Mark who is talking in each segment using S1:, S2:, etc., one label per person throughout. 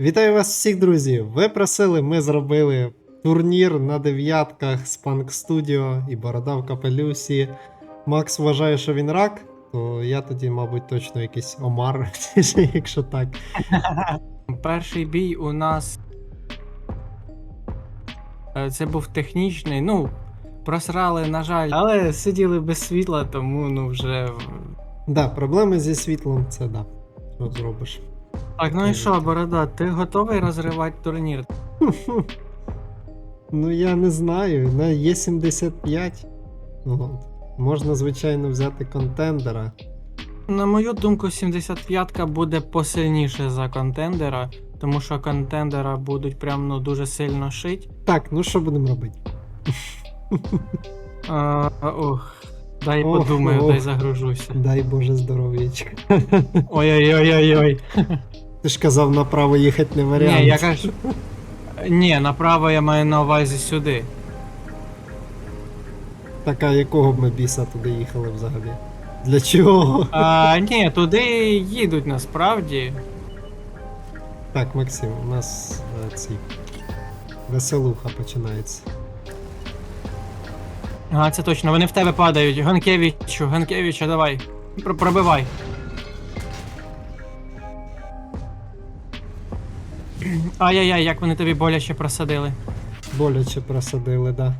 S1: Вітаю вас всіх, друзі! Ви просили, ми зробили турнір на дев'ятках з Punk Studio і Борода в капелюсі. Макс вважає, що він рак, то я тоді, мабуть, точно якийсь омар, якщо так.
S2: Перший бій у нас. е, Це був технічний, ну, просрали, на жаль, але сиділи без світла, тому ну вже.
S1: Да, проблеми зі світлом це да. Що зробиш?
S2: Так, ну і що, Борода, ти готовий розривати турнір?
S1: Ну я не знаю. На Є75. Можна, звичайно, взяти контендера.
S2: На мою думку, 75-ка буде посильніше за контендера, тому що контендера будуть прям ну, дуже сильно шить.
S1: Так, ну що будемо робити?
S2: А, ох, дай
S1: Ох,
S2: подумаю,
S1: ох.
S2: дай загружуся.
S1: Дай Боже здоров'ячка.
S2: Ой-ой-ой-ой-ой.
S1: Ти ж казав, направо їхати не варіант.
S2: Ні, я кажу. Ні, направо я маю на увазі сюди.
S1: Так, а якого б ми біса туди їхали взагалі? Для чого?
S2: А, ні, туди їдуть насправді.
S1: Так, Максим, у нас е, ці веселуха починається.
S2: Ага, це точно, вони в тебе падають. Ганкевичу, Ганкевича, давай. Пробивай. Ай-яй-яй, як вони тобі боляче просадили.
S1: Боляче просадили, да.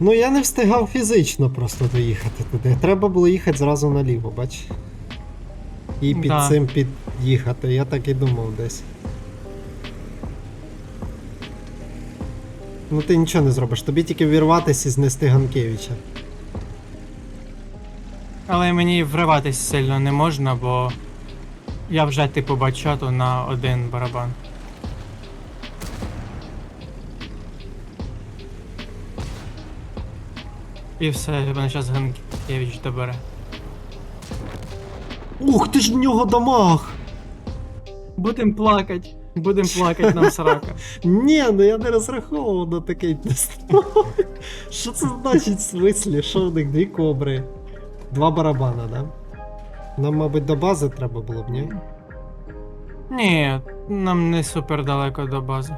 S1: Ну я не встигав фізично просто доїхати туди. Треба було їхати зразу наліво, бач. І під
S2: Да.
S1: цим під'їхати, я так і думав десь. Ну ти нічого не зробиш, тобі тільки вірватися і знести Ганкевича.
S2: Але мені вриватись сильно не можна, бо я вже типу бачату на один барабан. І все, мене зараз Ганкевич добере.
S1: Ух, ти ж в нього дамаг!
S2: Будем плакать, будем плакать нам срака.
S1: Ні, ну я не розраховував на такий. Що це значить в смислі? Що в них дві кобри? Два барабана, да? Нам, мабуть, до бази треба було б, ні?
S2: Ні, нам не супер далеко до бази.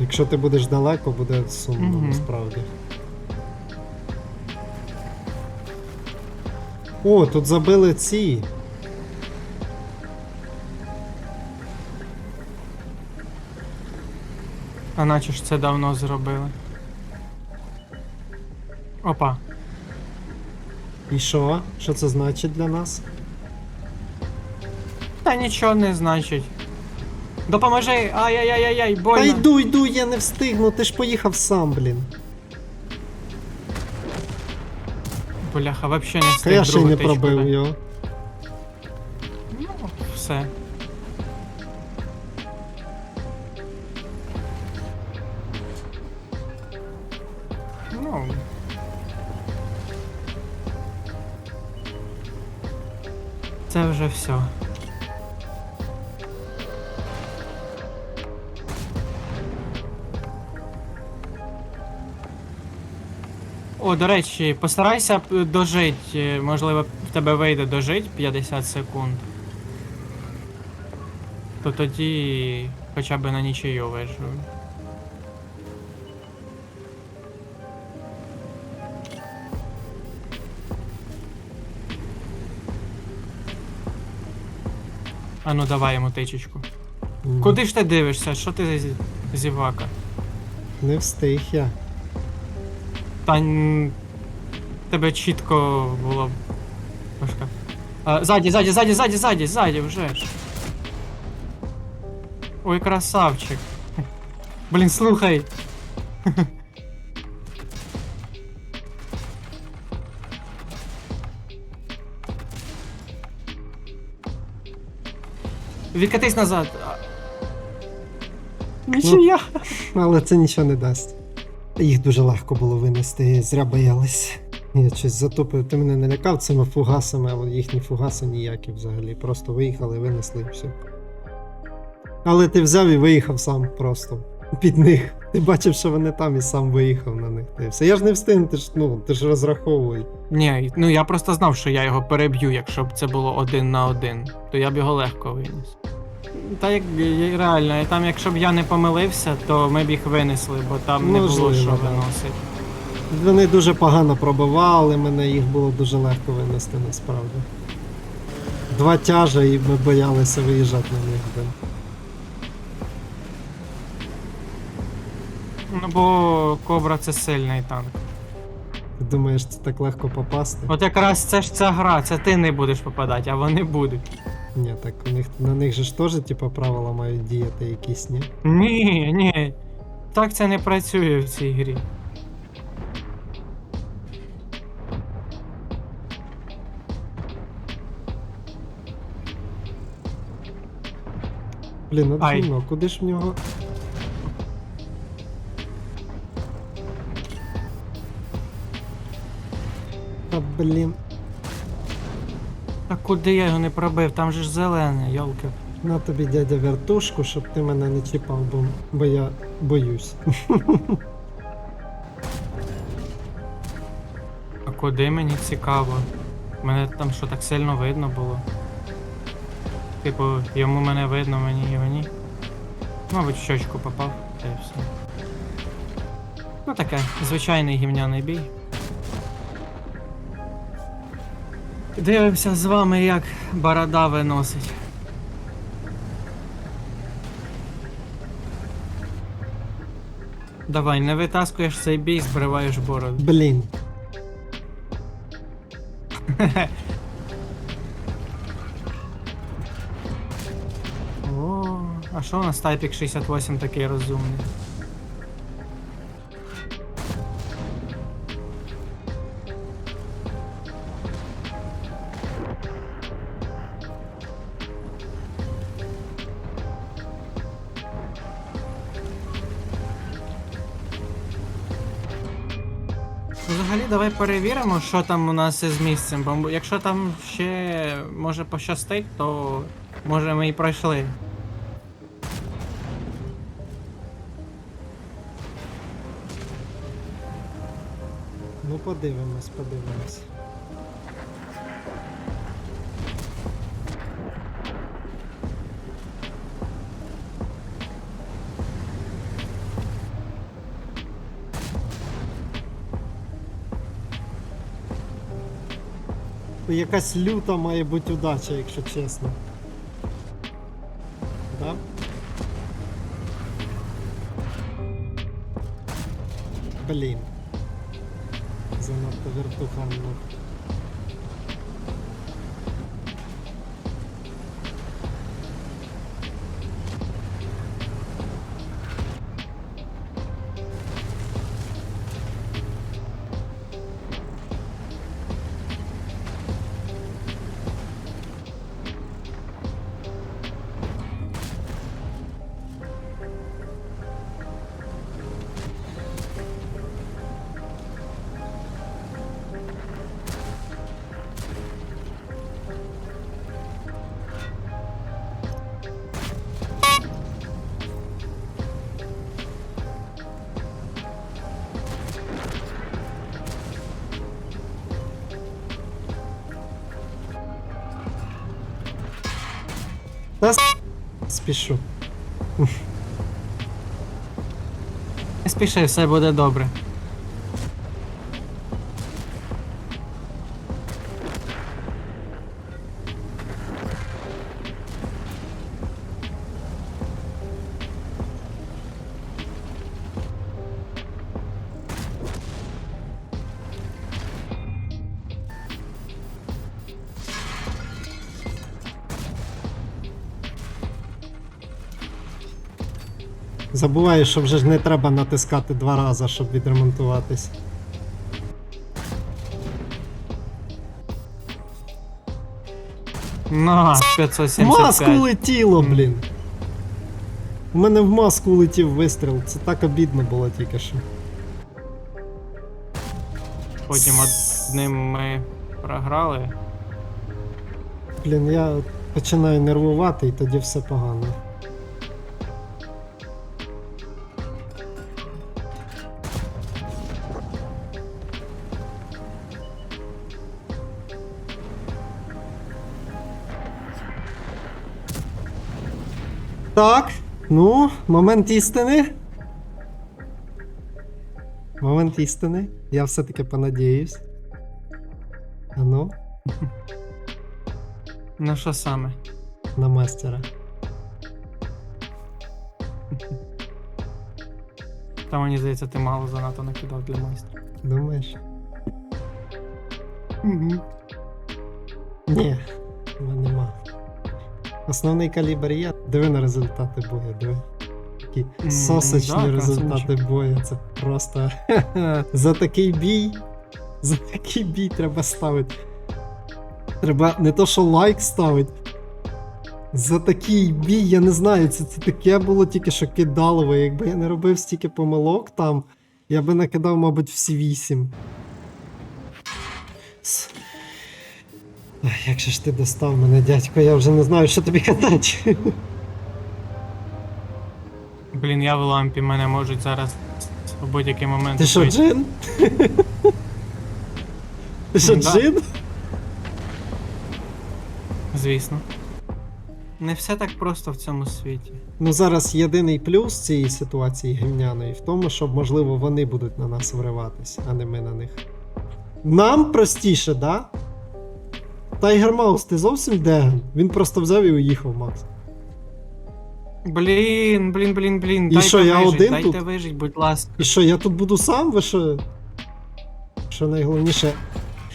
S1: Якщо ти будеш далеко, буде сумно
S2: Мгм.
S1: насправді. О, тут забили ці.
S2: А наче ж це давно зробили. Опа.
S1: І що? Що це значить для нас?
S2: Та нічого не значить. Допоможи! Ай-яй-яй-яй,
S1: Та
S2: больно.
S1: йду, йду, я не встигну, ти ж поїхав сам, блін.
S2: Бляха, вообще не встиг
S1: я ще й
S2: другу
S1: не
S2: тичку
S1: пробив
S2: дати.
S1: його.
S2: Ну, все. Ну. Це вже все. О, до речі, постарайся б дожить. е, Можливо, в тебе вийде дожить 50 секунд. То тоді хоча б на нічию виживу. А ну давай йому тичечку. Куди ж ти дивишся? Що ти зі- зівака?
S1: Не встиг я.
S2: Та тебе чітко було. Важка. А, ззаді, ззаді, ззаді, ззаді, ззаді, ззаді вже ж. Ой, красавчик. Блін, слухай. Відкатись назад. Нічия.
S1: Але це нічого не дасть. Їх дуже легко було винести, зря боялись. Я щось затупив, ти мене не лякав цими фугасами, а їхні фугаси ніякі взагалі. Просто виїхали, винесли і все. Але ти взяв і виїхав сам просто під них. Ти бачив, що вони там і сам виїхав на них. Й все. Я ж не встиг, ти ж, ну, ти ж розраховуй.
S2: Ні, ну я просто знав, що я його переб'ю, якщо б це було один на один, то я б його легко виніс. Та як реально, і там, якщо б я не помилився, то ми б їх винесли, бо там не було
S1: Можливо,
S2: що
S1: да.
S2: виносити.
S1: Вони дуже погано пробивали мене, їх було дуже легко винести насправді. Два тяжа і ми боялися виїжджати на них. блин.
S2: Ну бо Кобра це сильний танк.
S1: Ти думаєш, це так легко попасти?
S2: От якраз це ж ця гра, це ти не будеш попадати, а вони будуть.
S1: Ні, так у них на них же ж теж типу, правила мають діяти якісь, ні?
S2: Ні, ні. Так це не працює в цій грі.
S1: Блін, от
S2: Ай.
S1: дивно, куди ж в нього. Та блін,
S2: А куди я його не пробив? Там же ж зелене, йолки.
S1: на тобі дядя вертушку, щоб ти мене не чіпав, бо, бо я боюсь.
S2: А куди мені цікаво? Мене там що так сильно видно було. Типу, йому мене видно, мені його ні. Мабуть, в щочку попав, та й все. Ну таке, звичайний гімняний бій. Дивимося з вами, як борода виносить. Давай, не витаскуєш цей бій, збриваєш бороду.
S1: Блін.
S2: О, а що у нас Typix 68 такий розумний? Взагалі, давай перевіримо, що там у нас із місцем, бо якщо там ще може пощастить, то може ми і пройшли.
S1: Ну подивимось, подивимось. Якась люта має бути удача, якщо чесно. Да? Блін. Занадто вертуханно. Та спішу.
S2: Не все буде добре.
S1: Забуваю, що вже ж не треба натискати два рази, щоб відремонтуватись.
S2: На,
S1: Маску
S2: 575.
S1: летіло, блін. У мене в маску летів вистріл. Це так обідно було тільки що.
S2: Потім одним ми програли.
S1: Блін, я починаю нервувати і тоді все погано. Так, ну, момент істини. Момент істини. Я все-таки понадіюсь. А ну,
S2: Ну що саме?
S1: на мастера.
S2: Та мені здається, ти мало занадто накидав для майстра.
S1: Думаєш?
S2: Угу.
S1: Ні. Основний калібр є. Диви на результати бою, диви. Такі
S2: М,
S1: сосочні
S2: да,
S1: результати бою. Це просто за такий бій. За такий бій треба ставити. Треба не то, що лайк ставити. За такий бій, я не знаю, це, це таке було тільки що кидалово. Якби я не робив стільки помилок там, я би накидав, мабуть, всі вісім. С- Як же ж ти достав мене, дядько, я вже не знаю, що тобі казати.
S2: Блін, я в лампі, мене можуть зараз в будь-який момент.
S1: Ти що, джин? Ти що,
S2: Да.
S1: джин?
S2: Звісно. Не все так просто в цьому світі.
S1: Ну зараз єдиний плюс цієї ситуації гімняної в тому, що можливо вони будуть на нас вриватись, а не ми на них. Нам простіше, да? Тайгер Маус, ти зовсім деган? Він просто взяв і уїхав, Макс.
S2: Блін, блін, блін, блін.
S1: І
S2: дайте
S1: що, я
S2: вижить,
S1: один
S2: дайте
S1: тут?
S2: вижить, будь ласка.
S1: І що, я тут буду сам? Ви що? Що найголовніше,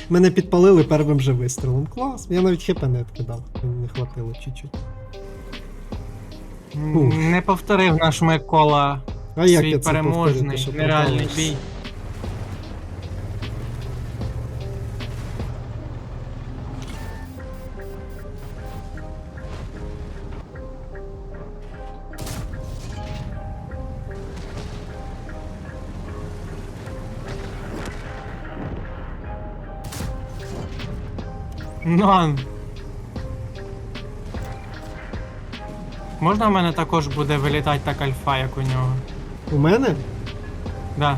S1: мене підпалили первим же вистрілом. Клас, я навіть хп не відкидав, мені не хватило чуть-чуть. Ух.
S2: Не повторив наш Микола
S1: А як
S2: свій
S1: я це повторити,
S2: переможний,
S1: що
S2: нереальний бій. Ну. Можна в мене також буде вилітати так альфа, як у нього?
S1: У мене?
S2: Да.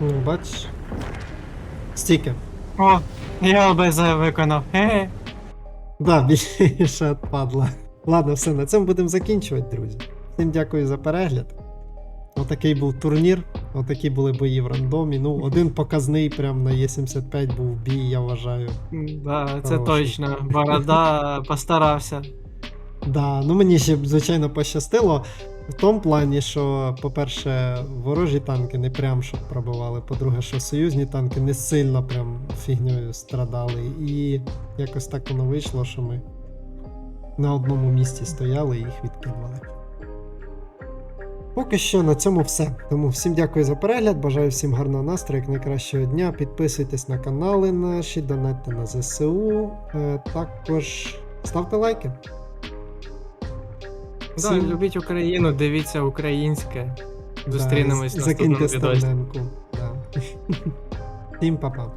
S1: Ну, бачиш. Стільки.
S2: О, я ЛБЗ виконав. Хе-хе.
S1: Да, більше відпадла. Ладно, все, на цьому будемо закінчувати, друзі. Всім дякую за перегляд. Отакий був турнір, отакі були бої в рандомі. Ну, один показний прям на Е75 був бій, я вважаю.
S2: Да, це
S1: Хороший.
S2: точно. Борода постарався.
S1: Да, ну мені ще звичайно пощастило в тому плані, що, по-перше, ворожі танки не прям щоб пробивали. По-друге, що союзні танки не сильно прям фігньою страдали. І якось так воно вийшло, що ми на одному місці стояли і їх відкидували. Поки що на цьому все. Тому всім дякую за перегляд. Бажаю всім гарного настрою, як найкращого дня. Підписуйтесь на канали наші, донатьте на ЗСУ. Е, також ставте лайки.
S2: Да,
S1: Всім-
S2: любіть Україну, дивіться українське. Зустрінемось
S1: Да, Закиньте
S2: наступному відосі.
S1: Да. Всім па-па.